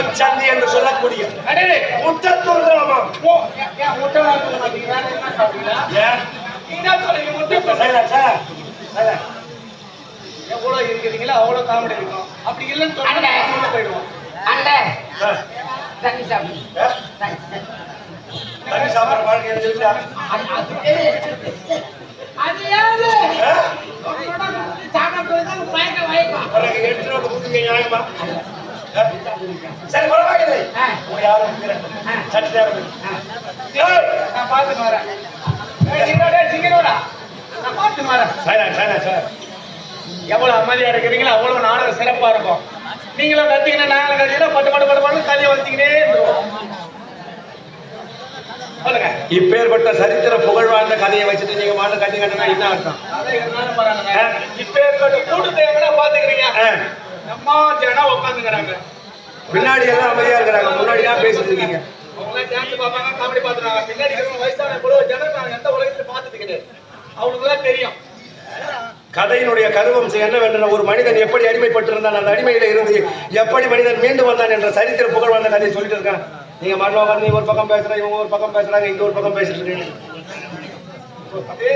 முச்சந்தி என்று சொல்லக்கூடிய. முட்டத்தூர் கிராமம் எவ்வளோ இருக்கிறீங்களோ அவ்வளோ காமெடி இருக்கும். அப்படி இல்லைன்னு சொன்னா போயிடுவோம் அண்ணே. தண்ணி சாப்பிடு. தண்ணி. சாப்பிட்ற வாழ்க்கைன்னு சொல்லிட்டு அது யாரு? சாப்பிட்டு பயக்க வாய்ப்பா. எடுத்துட்டு கொடுத்துங்க சரி பரவாயில்லை. உங்க யாரும் இரு. ஏய், நான் பார்த்துட்டு வரேன். நான் பார்த்துட்டு வரேன். சைலன்ஸ் சைலன்ஸ் சைலன்ஸ் எவ்வளவு அமைதியா இருக்கிறீங்களோ அவ்வளவு நாடகம் சிறப்பா இருக்கும். நீங்களும் கத்திங்கன்னா நாங்களும் கத்திங்கன்னா பட்டு பட்டு பட்டு பட்டு கதையை வச்சுக்கிட்டே இருந்துருவோம். சொல்லுங்க. இப்பேற்பட்ட சரித்திர புகழ் வாழ்ந்த கதையை வச்சுட்டு நீங்க மாட்டு கட்டி கட்டினா என்ன அர்த்தம்? அதை இருந்தாலும் பரவாயில்லைங்க. இப்ப ஏற்பட்ட கூட்டத்தை எங்கடா பாத்துக்கிறீங்க அம்மா ஜனம் உட்காந்துக்கிறாங்க பின்னாடி எல்லாம் அமைதியா இருக்கிறாங்க. முன்னாடி தான் பேசிட்டு இருக்கீங்க. அவங்க டான்ஸ் பார்ப்பாங்க காமெடி பின்னாடி இருக்கிற வயசான இவ்வளவு ஜனம் நான் எந்த உலகத்துல பார்த்தது கிடையாது. தான் தெரியும். கதையினுடைய கருவம்சம் என்னவென்ற ஒரு மனிதன் எப்படி அடிமைப்பட்டிருந்தான் அந்த அடிமையில இருந்து எப்படி மனிதன் மீண்டு வந்தான் என்ற சரித்திர புகழ் வாழ்ந்த கதையை சொல்லிட்டு இருக்கான். நீங்க மாட்டோம் உட்கார்ந்து நீ ஒரு பக்கம் பேசுற இவங்க ஒரு பக்கம் பேசுறாங்க இங்க ஒரு பக்கம் பேசிட்டு இருக்கீங்க. அதே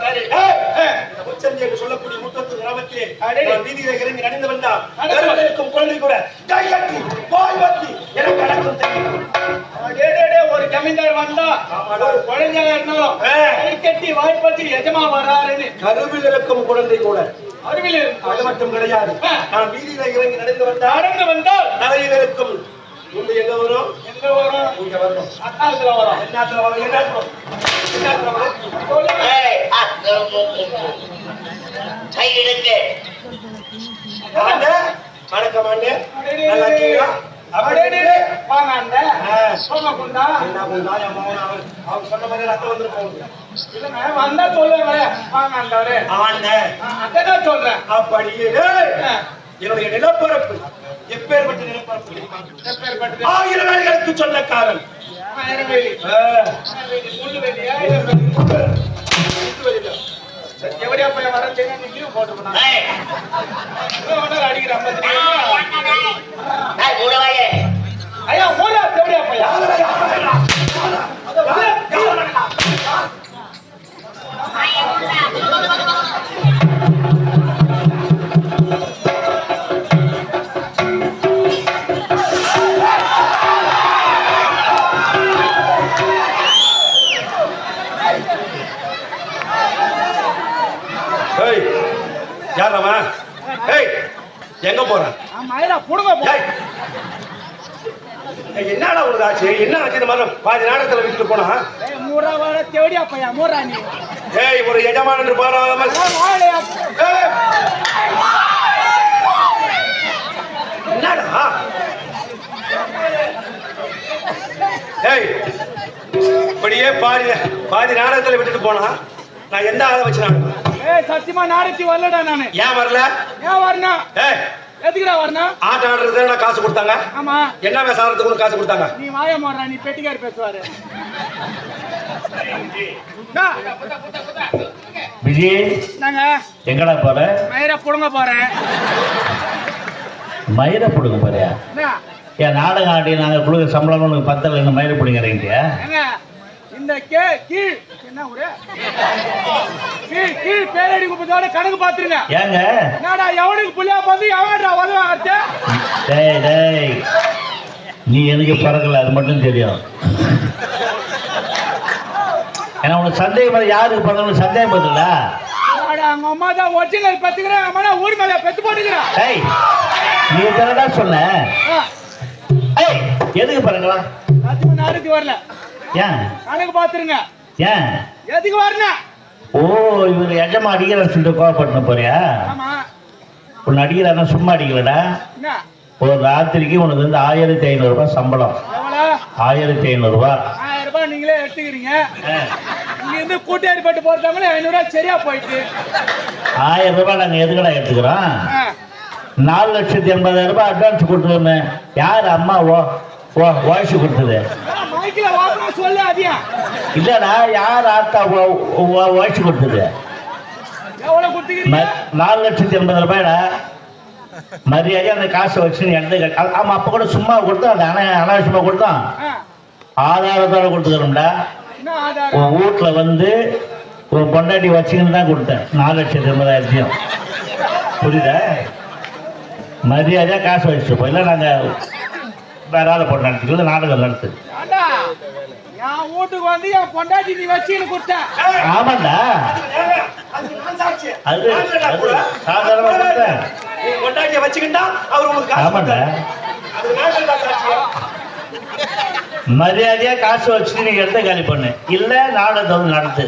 சரி. என்று சொல்லக்கூடிய முத்தத்து கிராமத்திலே வீதியில இறங்கி நடந்து இருக்கும் குழந்தை கூட கை கட்டி வாய் வத்தி எனக்கு அடக்கம் தெரியும். டேய், டேய், டேய், ஒரு ஜமீன்தார் வந்தா. ஒரு குழந்தையா இருந்தாலும் கட்டி வாய்ப்பத்தி எஜமா வராருன்னு. கருவில் இருக்கும் குழந்தை கூட. அருவில அது மட்டும் கிடையாது. நான் வீதியில இறங்கி நடந்து வந்தால் நடந்து வந்தால் நகையில் இருக்கும் முன்பு எங்க வரும்? எங்க வரும்? இங்க வரும். அக்காலத்துல வரும். என்னாத்துல வரும். என்னாத்துல வரும் வரும். சொல்லுங்க. கையிடுங்க ஆண்டே, வணக்கம் ஆண்டே நல்லா இருக்கீங்களா? வாங்க குண்டா. என்ன மகன்? அவர் அவர் சொன்ன மாதிரி ரத்தம் வந்துட்டு போகுது இல்லைங்க, வந்தா சொல்லுங்க வாங்க அண்ணாரு. ஆண்டே அதான் சொல்றேன். அப்படியே. என்னுடைய நிலப்பரப்பு. எப்பேற்பட்ட நிலப்பரப்பு? ஆயிரம் வேலைகளுக்கு சொந்தக்காரன் ஆயிரம் வேலி. முள்ளு வேலியா, எவரையா போய் வர தெரியும் நீ leave போட்டு போனா. இவன் வேணா அடிக்கிற ஐயா ஏய் யாரம்மா ஏய் எங்க போறேன் என்னடா உனக்கு ஆச்சு? என்ன ஆச்சு இந்த மாதிரி? பாதி நாடகத்துல விட்டுட்டு போனா? ஏய், மூடா வாடா தேவடியா பையா நீ. ஏய் ஒரு எஜமானன். ஏய். என்னடா? ஏய் இப்படியே பாதி பாதி நாடகத்துல விட்டுட்டு போனா? நான் எந்த ஆளை வச்சு ஏய் சத்தியமா நாளைக்கு வரலடா நானு. ஏன் வரல? ஏன் வரணும்? ஏய் எதுக்குடா வரணும்? ஆட்டம் ஆடுறது நான் காசு கொடுத்தாங்க? ஆமா. என்ன விசாரத்துக்கு கூட காசு கொடுத்தாங்க? நீ வாய மாடுறா நீ பெட்டிக்கார் பேசுவாரு. விஜய் நாங்க எங்கடா போற? மயிரை புடுங்க போறேன். மயிரை பிடுங்க போறியா? என்ன? ஏன் நாடகம் ஆடி நாங்கள் கொடுக்குற சம்பளம் உனக்கு பத்தல இந்த மயிரை ஏங்க இந்த கே கீழ். என்ன ஊரு? கீழ் பேரடி குப்பத்தோட கணக்கு பாத்துருங்க ஏங்க? என்னடா எவனுக்கு புள்ளியா பார்த்து எவன்டா உதவாகத்து டேய் டேய். நீ எனக்கு பிறக்கல? அது மட்டும் தெரியும். ஏன்னா உனக்கு சந்தேகம் யாருக்கு பிறந்தவனுக்கு சந்தேகம் பதில்ல அவங்க அம்மா தான் ஒரிஜினல் பெத்துக்கிறேன். அம்மா ஊர் மேல பெத்து போட்டுக்கிறேன்? டேய் நீ தானடா சொன்ன. ஏய் எதுக்கு பிறக்கலாம் சத்தியமா நாளைக்கு வரல. ஏன்? கணக்கு பாத்துருங்க ஏன் எதுக்கு வரணும்? ஓ இவர் எஜமா அடிக்கிறார் சொல்லிட்டு கோவப்பட்டு போறியா? உன்னை அடிக்கிறானா சும்மா அடிக்கலடா? ஒரு ராத்திரிக்கு உனக்கு வந்து ஆயிரத்தி ஐநூறுரூபா சம்பளம். எவ்வளோ? ஆயிரத்தி ஐநூறுரூபா ஆயிரம் ரூபாய் நீங்களே எடுத்துக்கிறீங்க. இங்க இருந்து கூட்டியாடி பட்டு போறவங்களே ஐநூறு ரூபாய் சரியா போயிட்டு. ஆயிரம் ரூபாய் நாங்கள் எதுக்கடா எடுத்துக்கிறோம். நாலு லட்சத்தி எண்பதாயிரம் ரூபாய் அட்வான்ஸ் கொடுத்துருமே யார் அம்மா ஓ ஓ வாய்ஸ் கொடுத்தது? மைக்கில் வாப்பா சொல்லு அதியா இல்லடா யார் ஆத்தா வாய்ஸ் கொடுத்தது? நாலு லட்சத்தி எண்பது ரூபாய்டா. மரியாதையா அந்த காசை வச்சு எடுத்து ஆமா அப்ப கூட சும்மா கொடுத்தோம் அந்த அனா அனாவசியமா கொடுத்தோம். ஆ, ஆதாரத்தோட கொடுத்துக்கிறோம்டா. உன் வீட்டுல வந்து உன் பொண்டாட்டி வச்சுக்கின்னு தான் கொடுத்தேன். நாலு லட்சத்தி எண்பதாயிரத்தையும். புரியுதா? மரியாதையாக காசு வச்சுட்டு போயில நாங்கள் வேற ஆளை போட்டு நடத்திக்கல நாடகம் நடத்து என் வீட்டுக்கு வந்து என் பொண்டாட்டி நீ வச்சுன்னு கொடுத்த. ஆமாண்டா. அதுக்கு நான் சாட்சி. அது அது கூட? சாதாரணமாக கொடுத்தேன் நீ கொண்டாட்டிய வச்சுக்கிட்டா அவர் உங்களுக்கு ஆமாண்டா? மரியாதையா காசு வச்சுட்டு நீ இடத்த காலி பண்ணு. இல்ல நாடகத்தை வந்து நடத்து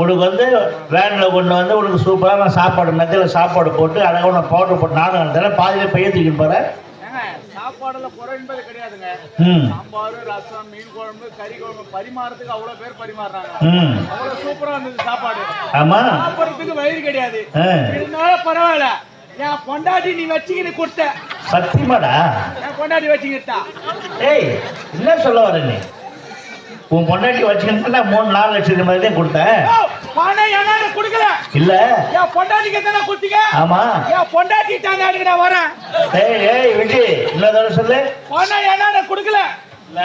உனக்கு வந்து வேன்ல கொண்டு வந்து உனக்கு சூப்பரான சாப்பாடு மெத்தையில சாப்பாடு போட்டு அழகாக உனக்கு பவுடர் போட்டு நாடகம் நடத்துறேன். பாதியில பைய தூக்கிட்டு ஏங்க சாப்பாடுல குறை என்பது கிடையாதுங்க. சாம்பார் ரசம் மீன் குழம்பு கறி குழம்பு பரிமாறதுக்கு அவ்வளவு பேர் பரிமாறுறாங்க. அவ்வளவு சூப்பரா இருந்தது சாப்பாடு. ஆமா. சாப்பிடுறதுக்கு வயிறு கிடையாது. ஆ. இருந்தாலும் பரவாயில்ல. என் பொண்டாட்டி நீ வச்சுக்கின்னு கொடுத்த. சத்தியமாடா? என் பொண்டாட்டி வச்சுக்கிட்டா ஏய் என்ன சொல்ல வர நீ? உன் பொண்டாட்டி வச்சுக்கிட்டு மூணு நாலு லட்சம் மாதிரி தான் கொடுத்தேன் பணம் என்னன்னு கொடுக்கல. இல்ல. என் பொண்டாட்டிக்கு தானே கொடுத்தீங்க? ஆமா. என் பொண்டாட்டி தாங்க நான் வரேன். ஏய் ஏய் விஜய் இன்னொரு சொல்லு. பணம் என்னன்னு கொடுக்கல. இல்ல.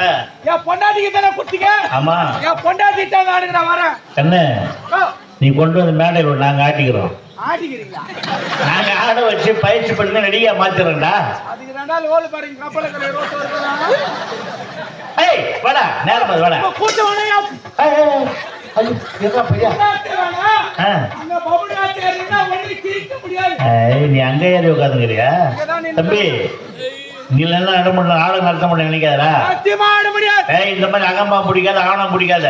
என் பொண்டாட்டிக்கு தானே கொடுத்தீங்க? ஆமா. என் பொண்டாட்டி தாங்க நான் வரேன். கண்ணு நீ கொண்டு வந்து மேடையில் நாங்கள் ஆட்டிக்கிறோம். ஆட்டிக்கிறீங்களா? நாங்கள் ஆட வச்சு பயிற்சி பண்ணி நடிகை மாத்திரம்டா அதுக்கு ரெண்டாவது ஓடு பாருங்க ரோஸ் வருது ஏய் வாடா நேரம் வாடா. ஏய். ஐயோ, பையா நீ அங்கே ஏறி உட்காந்துக்கிறியா தம்பி நீ எல்லாம் நட முடியல ஆளுங்க ஆட முடியாது ஏய் இந்த மாதிரி அகம்பா பிடிக்காத ஆணம் பிடிக்காத.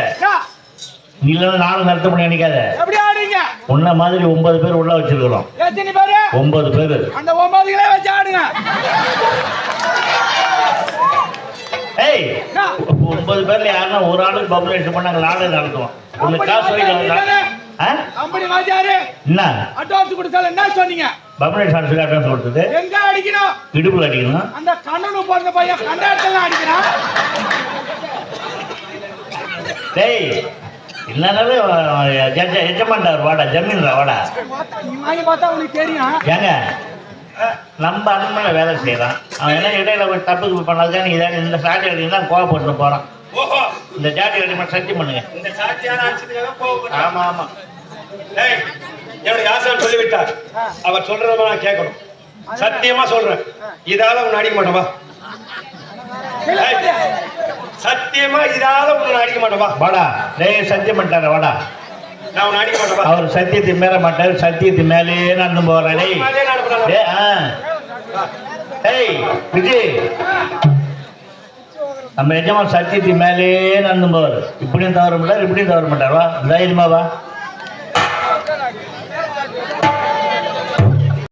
நீ எல்லாம் நாளும் நடத்த முடியும் நினைக்காத. உன்ன மாதிரி ஒன்பது பேர் உள்ள வச்சிருக்கிறோம். ஒன்பது பேர். அந்த ஒன்பதுகளே வச்சு ஆடுங்க. ஏய் ஒன்பது பேர்ல யாருன்னா ஒரு ஆளுக்கு பப்ளேஷன் பண்ண நாடகம் நடத்துவோம். உனக்கு காசு வைக்க ஆ? கம்பெனி வாஜாரு என்ன? அட்வான்ஸ் கொடுத்தால என்ன சொன்னீங்க? பப்ளேஷன் அடிச்சு அட்வான்ஸ் கொடுத்தது. எங்க அடிக்கணும்? இடுப்புல அடிக்கணும். அந்த கண்ணனு பிறந்த பையன் கண்டாட்டெல்லாம் அடிக்கிறான். டேய் இல்லைனாலும் எஜமாண்டார் வாடா ஜமீன்ரா வாடா. நீ வாங்கி பார்த்தா உனக்கு தெரியும். ஏங்க? நம்ம அண்ணன் வேலை செய்கிறான் அவன் என்ன இடையில ஒரு தப்புக்கு பண்ணாதான் நீ இதான் இந்த சாட்டி அடிக்கு தான் கோவப்பட்டு போகிறான் ஓஹோ. இந்த ஜாட்டி அடி மட்டும் சத்தியம் பண்ணுங்க. இந்த சாட்சியான அடிச்சதுக்காக கோவப்பட்டேன். ஆமா ஆமா. ஏய், என்னுடைய ஆசான் சொல்லிவிட்டார். அவர் சொல்றத நான் கேட்கணும். சத்தியமா சொல்றேன். இதால உன்னை அடிக்க மாட்டேன் வா. இல்ல, ஏய், போடு. சத்தியமா இதால உன்னை அடிக்க மாட்டேன் வா. வாடா. டேய் சத்தியம் பண்ணிட்டார வாடா. அவர் சத்தியத்தை மீற மாட்டார் சத்தியத்தை மேலேயே நடந்து ஆ. டேய் விஜய் நம்ம எஜமான் சத்தியத்தை மேலேயே நடந்து போவார் இப்படியும் தவற மாட்டார் இப்படியும் தவற மாட்டார். வா தைரியமா வா.